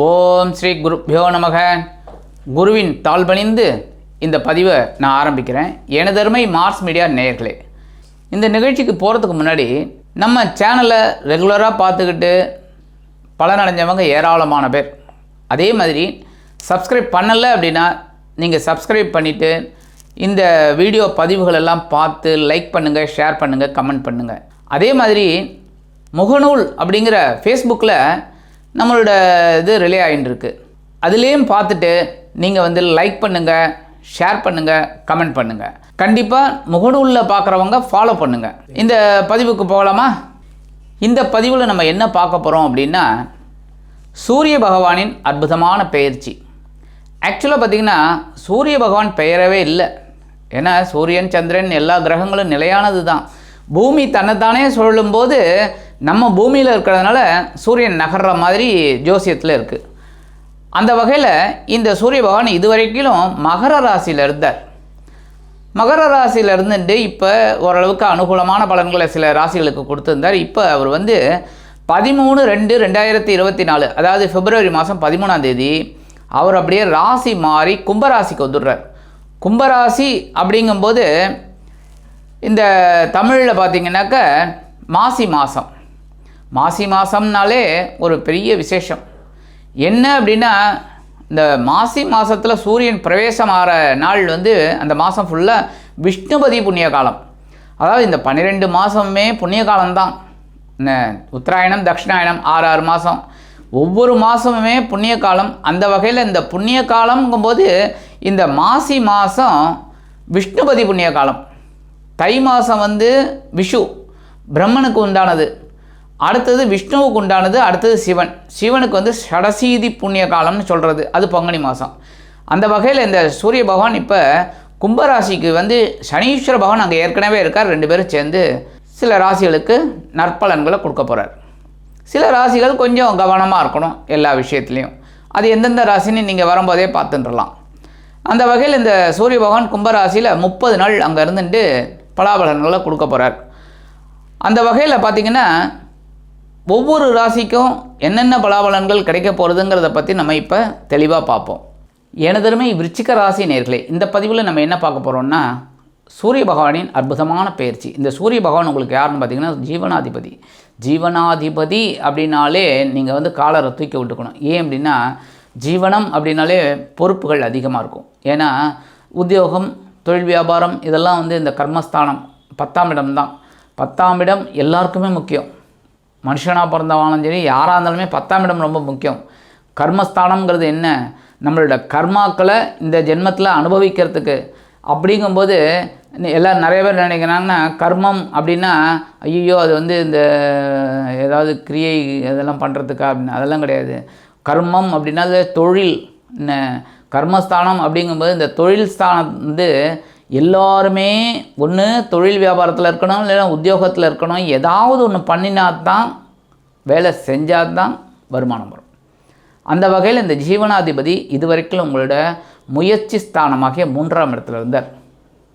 ஓம் ஸ்ரீ குருப்யோ நமக. குருவின் தாழ்பணிந்து இந்த பதிவை நான் ஆரம்பிக்கிறேன். எனதருமை மார்ஸ் மீடியா நேயர்களே இந்த நிகழ்ச்சிக்கு போகிறதுக்கு முன்னாடி நம்ம சேனலை ரெகுலராக பார்த்துக்கிட்டு பலனடைஞ்சவங்க ஏராளமான பேர். அதே மாதிரி சப்ஸ்கிரைப் பண்ணலை அப்படின்னா நீங்கள் சப்ஸ்கிரைப் பண்ணிவிட்டு இந்த வீடியோ பதிவுகள் எல்லாம் பார்த்து லைக் பண்ணுங்கள் ஷேர் பண்ணுங்கள் கமெண்ட் பண்ணுங்கள் அதே மாதிரி முகநூல் அப்படிங்கிற ஃபேஸ்புக்கில் நம்மளோட இது ரிலே ஆகிட்டுருக்கு அதுலேயும் பார்த்துட்டு நீங்கள் வந்து லைக் பண்ணுங்கள் ஷேர் பண்ணுங்கள் கமெண்ட் பண்ணுங்கள் கண்டிப்பாக முகநூலில் பார்க்குறவங்க ஃபாலோ பண்ணுங்கள் இந்த பதிவுக்கு போகலாமா? இந்த பதிவில் நம்ம என்ன பார்க்க போகிறோம் அப்படின்னா சூரிய பகவானின் அற்புதமான பெயர்ச்சி. ஆக்சுவலாக பார்த்திங்கன்னா சூரிய பகவான் பெயரவே இல்லை. ஏன்னா சூரியன் சந்திரன் எல்லா கிரகங்களும் நிலையானது தான் பூமி தன்னைத்தானே சொல்லும்போது நம்ம பூமியில் இருக்கிறதுனால சூரியன் நகர்ற மாதிரி ஜோசியத்தில் இருக்குது அந்த வகையில் இந்த சூரிய பகவான் இதுவரைக்கிலும் மகர ராசியில் இருந்தார். மகர ராசியில் இருந்துட்டு இப்போ ஓரளவுக்கு அனுகூலமான பலன்களை சில ராசிகளுக்கு கொடுத்துருந்தார். இப்போ அவர் வந்து பதிமூணு ரெண்டு ரெண்டாயிரத்தி இருபத்தி நாலு அதாவது பிப்ரவரி மாதம் பதிமூணாம் தேதி அவர் அப்படியே ராசி மாறி கும்பராசிக்கு வந்துடுறார். கும்பராசி அப்படிங்கும்போது இந்த தமிழில் பார்த்திங்கனாக்க மாசி மாதம் மாசி மாதம்னாலே ஒரு பெரிய விசேஷம். என்ன அப்படின்னா இந்த மாசி மாதத்தில் சூரியன் பிரவேசம் ஆகிற நாள் வந்து அந்த மாதம் ஃபுல்லாக விஷ்ணுபதி புண்ணிய காலம். அதாவது இந்த பன்னிரெண்டு மாதமுமே புண்ணிய காலம்தான் என்ன உத்தராயணம் தட்சிணாயணம் ஆறு ஆறு மாதம் ஒவ்வொரு மாதமுமே புண்ணிய காலம். அந்த வகையில் இந்த புண்ணிய காலம்ங்கும்போது இந்த மாசி மாதம் விஷ்ணுபதி புண்ணிய காலம். தை மாதம் வந்து விஷு பிரம்மனுக்கு உண்டானது. அடுத்தது விஷ்ணுவுக்கு உண்டானது அடுத்தது சிவன். சிவனுக்கு வந்து ஷடசீதி புண்ணிய காலம்னு சொல்கிறது அது பங்குனி மாதம் அந்த வகையில் இந்த சூரிய பகவான் இப்போ கும்பராசிக்கு வந்து சனீஸ்வர பகவான் அங்கே ஏற்கனவே இருக்கார். ரெண்டு பேரும் சேர்ந்து சில ராசிகளுக்கு நற்பலன்களை கொடுக்க போகிறார் சில ராசிகள் கொஞ்சம் கவனமாக இருக்கணும் எல்லா விஷயத்துலேயும். அது எந்தெந்த ராசின்னு நீங்கள் வரும்போதே பார்த்துட்டுலாம் அந்த வகையில் இந்த சூரிய பகவான் கும்பராசியில் முப்பது நாள் அங்கே இருந்துட்டு பலாபலன்களை கொடுக்க போகிறார் அந்த வகையில் பார்த்திங்கன்னா ஒவ்வொரு ராசிக்கும் என்னென்ன பலாபலன்கள் கிடைக்க போகிறதுங்கிறத பற்றி நம்ம இப்போ தெளிவாக பார்ப்போம். எனதருமை விருச்சிக ராசி நேர்களே இந்த பதிவில் நம்ம என்ன பார்க்க போகிறோம்னா சூரிய பகவானின் அற்புதமான பயிற்சி. இந்த சூரிய பகவான் உங்களுக்கு யாருன்னு பார்த்தீங்கன்னா ஜீவனாதிபதி. ஜீவனாதிபதி அப்படின்னாலே நீங்கள் வந்து காலரை தூக்கி விட்டுக்கணும். ஏன் அப்படின்னா ஜீவனம் அப்படின்னாலே பொறுப்புகள் அதிகமாக இருக்கும். ஏன்னா உத்தியோகம் தொழில் வியாபாரம் இதெல்லாம் வந்து இந்த கர்மஸ்தானம் பத்தாம் இடம் தான். பத்தாம் இடம் எல்லாருக்குமே முக்கியம். மனுஷனாக பிறந்தவாலும் சரி யாராக இருந்தாலுமே பத்தாம் இடம் ரொம்ப முக்கியம். கர்மஸ்தானம்ங்கிறது என்ன? நம்மளோட கர்மாக்களை இந்த ஜென்மத்தில் அனுபவிக்கிறதுக்கு. அப்படிங்கும்போது எல்லாம் நிறைய பேர் நினைக்கிறாங்கன்னா கர்மம் அப்படின்னா ஐயோ அது வந்து இந்த ஏதாவது கிரியை இதெல்லாம் பண்ணுறதுக்கா அப்படின்னு. அதெல்லாம் கிடையாது. கர்மம் அப்படின்னா அது தொழில். என்ன? கர்மஸ்தானம் அப்படிங்கும்போது இந்த தொழில் ஸ்தானம் வந்து எல்லாருமே ஒன்று தொழில் வியாபாரத்தில் இருக்கணும் இல்லைன்னா உத்தியோகத்தில் இருக்கணும். ஏதாவது ஒன்று பண்ணினா தான் வேலை செஞ்சால் தான் வருமானம் வரும். அந்த வகையில் இந்த ஜீவனாதிபதி இதுவரைக்கும் உங்களோட முயற்சி ஸ்தானமாகிய மூன்றாம் இடத்துல இருந்தார்.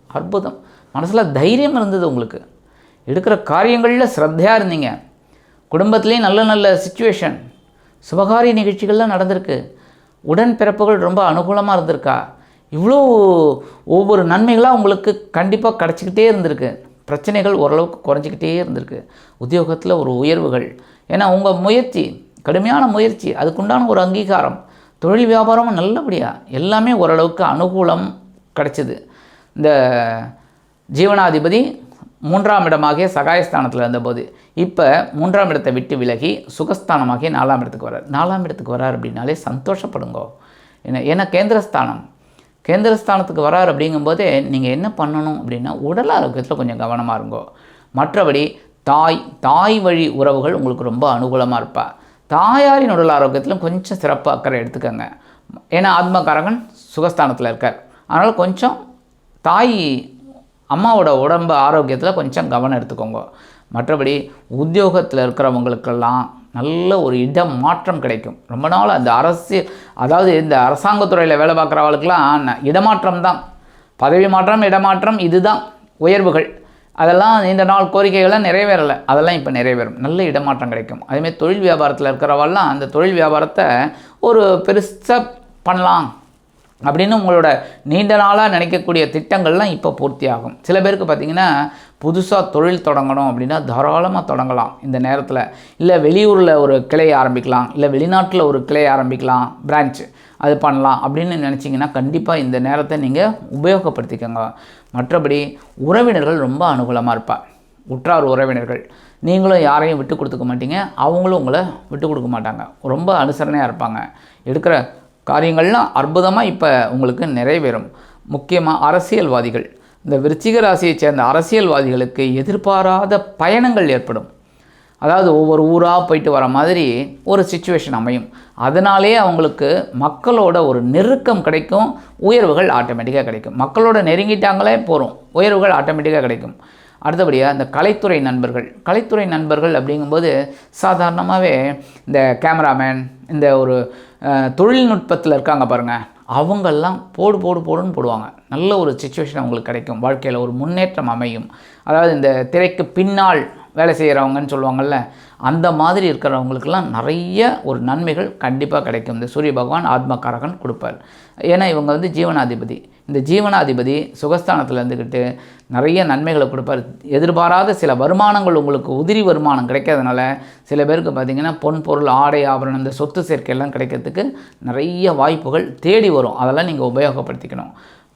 அற்புதம். மனசில் தைரியம் இருந்தது உங்களுக்கு. எடுக்கிற காரியங்களில் ஸ்ரத்தையாக இருந்தீங்க. குடும்பத்துலேயும் நல்ல நல்ல சுச்சுவேஷன் சுபகாரிய நிகழ்ச்சிகள்லாம் நடந்திருக்கு. உடன்பிறப்புகள் ரொம்ப அனுகூலமாக இருந்திருக்கா? இவ்வளோ ஒவ்வொரு நன்மைகளாக உங்களுக்கு கண்டிப்பாக கிடச்சிக்கிட்டே இருந்திருக்கு. பிரச்சனைகள் ஓரளவுக்கு குறைஞ்சிக்கிட்டே இருந்திருக்கு. உத்தியோகத்தில் ஒரு உயர்வுகள். ஏன்னா உங்கள் முயற்சி கடுமையான முயற்சி அதுக்குண்டான ஒரு அங்கீகாரம் தொழில் வியாபாரமும் நல்லபடியாக எல்லாமே ஓரளவுக்கு அனுகூலம் கிடச்சிது. இந்த ஜீவனாதிபதி மூன்றாம் இடமாகிய சகாயஸ்தானத்தில் இருந்தபோது இப்போ மூன்றாம் இடத்தை விட்டு விலகி சுகஸ்தானமாகிய நாலாம் இடத்துக்கு வரார் நாலாம் இடத்துக்கு வரார் அப்படின்னாலே சந்தோஷப்படுங்கோ. ஏன்னா ஏன்னா கேந்திரஸ்தானம். கேந்திரஸ்தானத்துக்கு வரார் அப்படிங்கும்போதே நீங்கள் என்ன பண்ணணும் அப்படின்னா உடல் ஆரோக்கியத்தில் கொஞ்சம் கவனமாக இருங்கோ. மற்றபடி தாய் தாய் வழி உறவுகள் உங்களுக்கு ரொம்ப அனுகூலமாக இருப்பா. தாயாரின் உடல் ஆரோக்கியத்திலும் கொஞ்சம் சிறப்பு அக்கறை எடுத்துக்கோங்க. ஏன்னா ஆத்மகாரகன் சுகஸ்தானத்தில் இருக்கார். அதனால் கொஞ்சம் தாய் அம்மாவோட உடம்பு ஆரோக்கியத்தில் கொஞ்சம் கவனம் எடுத்துக்கோங்க. மற்றபடி உத்தியோகத்தில் இருக்கிறவங்களுக்கெல்லாம் நல்ல ஒரு இடம் மாற்றம் கிடைக்கும். ரொம்ப நாள் அந்த அரசு அதாவது இந்த அரசாங்கத்துறையில் வேலை பார்க்குறவளுக்கெல்லாம் ந- இடமாற்றம் தான். பதவி மாற்றம் இடமாற்றம் இதுதான். உயர்வுகள். அதெல்லாம் நீண்ட நாள் கோரிக்கைகள்லாம் நிறைவேறலை. அதெல்லாம் இப்போ நிறைவேறும். நல்ல இடமாற்றம் கிடைக்கும். அதேமாதிரி தொழில் வியாபாரத்தில் இருக்கிறவெல்லாம் அந்த தொழில் வியாபாரத்தை ஒரு பெருசாக பண்ணலாம் அப்படின்னு உங்களோட நீண்ட நாளாக நினைக்கக்கூடிய திட்டங்கள்லாம் இப்போ பூர்த்தியாகும். சில பேருக்கு பார்த்தீங்கன்னா புதுசாக தொழில் தொடங்கணும் அப்படின்னா தாராளமாக தொடங்கலாம் இந்த நேரத்தில். இல்லை வெளியூரில் ஒரு கிளை ஆரம்பிக்கலாம் இல்லை வெளிநாட்டில் ஒரு கிளை ஆரம்பிக்கலாம் பிரான்ச்சு அது பண்ணலாம் அப்படின்னு நினச்சிங்கன்னா கண்டிப்பாக இந்த நேரத்தை நீங்கள் உபயோகப்படுத்திக்கோங்க. மற்றபடி உறவினர்கள் ரொம்ப அனுகூலமாக இருப்பா. உற்றார் உறவினர்கள். நீங்களும் யாரையும் விட்டு கொடுத்துக்க மாட்டீங்க அவங்களும் உங்களை விட்டு கொடுக்க மாட்டாங்க. ரொம்ப அனுசரணையாக இருப்பாங்க. எடுக்கிற காரியங்கள்லாம் அற்புதமாக இப்போ உங்களுக்கு நிறைவேறும். முக்கியமாக அரசியல்வாதிகள். இந்த விருச்சிக ராசியைச் சேர்ந்த அரசியல்வாதிகளுக்கு எதிர்பாராத பயணங்கள் ஏற்படும். அதாவது ஒவ்வொரு ஊராக போயிட்டு வர மாதிரி ஒரு சுச்சுவேஷன் அமையும். அதனாலே அவங்களுக்கு மக்களோட ஒரு நெருக்கம் கிடைக்கும். உயர்வுகள் ஆட்டோமேட்டிக்காக கிடைக்கும். மக்களோட நெருங்கிட்டாங்களே போகிறோம் உயர்வுகள் ஆட்டோமேட்டிக்காக கிடைக்கும். அடுத்தபடியாக இந்த கலைத்துறை நண்பர்கள். கலைத்துறை நண்பர்கள் அப்படிங்கும்போது சாதாரணமாகவே இந்த கேமராமேன் இந்த ஒரு தொழில்நுட்பத்தில் இருக்காங்க பாருங்கள் அவங்கெல்லாம் போடு போடு போடுன்னு போடுவாங்க. நல்ல ஒரு சுச்சுவேஷன் அவங்களுக்கு கிடைக்கும். வாழ்க்கையில் ஒரு முன்னேற்றம் அமையும். அதாவது இந்த திரைக்கு பின்னால் வேலை செய்கிறவங்கன்னு சொல்லுவாங்கள்ல அந்த மாதிரி இருக்கிறவங்களுக்கெல்லாம் நிறைய ஒரு நன்மைகள் கண்டிப்பாக கிடைக்கும். இந்த சூரிய பகவான் ஆத்மகாரகன் கொடுப்பார். ஏன்னா இவங்க வந்து ஜீவனாதிபதி. இந்த ஜீவனாதிபதி சுகஸ்தானத்தில் இருந்துக்கிட்டு நிறைய நன்மைகளை கொடுப்பார். எதிர்பாராத சில வருமானங்கள் உங்களுக்கு உதிரி வருமானம் கிடைக்கிறதுனால சில பேருக்கு பார்த்திங்கன்னா பொன் பொருள் ஆடை ஆபரணம் இந்த சொத்து சேர்க்கையெல்லாம் கிடைக்கிறதுக்கு நிறைய வாய்ப்புகள் தேடி வரும். அதெல்லாம் நீங்கள் உபயோகப்படுத்திக்கணும்.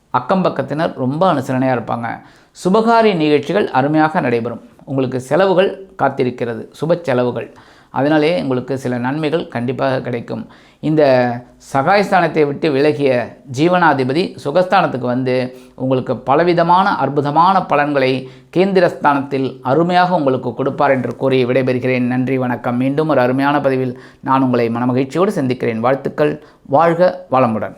அக்கம் பக்கத்தினர் ரொம்ப அனுசரணையாக இருப்பாங்க. சுபகாரிய நிகழ்ச்சிகள் அருமையாக நடைபெறும். உங்களுக்கு செலவுகள் காத்திருக்கிறது சுப செலவுகள். அதனாலே உங்களுக்கு சில நன்மைகள் கண்டிப்பாக கிடைக்கும். இந்த சகாயஸ்தானத்தை விட்டு விலகிய ஜீவனாதிபதி சுகஸ்தானத்துக்கு வந்து உங்களுக்கு பலவிதமான அற்புதமான பலன்களை கேந்திரஸ்தானத்தில் அருமையாக உங்களுக்கு கொடுப்பார் என்று கூறி விடைபெறுகிறேன். நன்றி வணக்கம். மீண்டும் ஒரு அருமையான பதிவில் நான் உங்களை மனமகிழ்ச்சியோடு சந்திக்கிறேன். வாழ்த்துக்கள். வாழ்க வளமுடன்.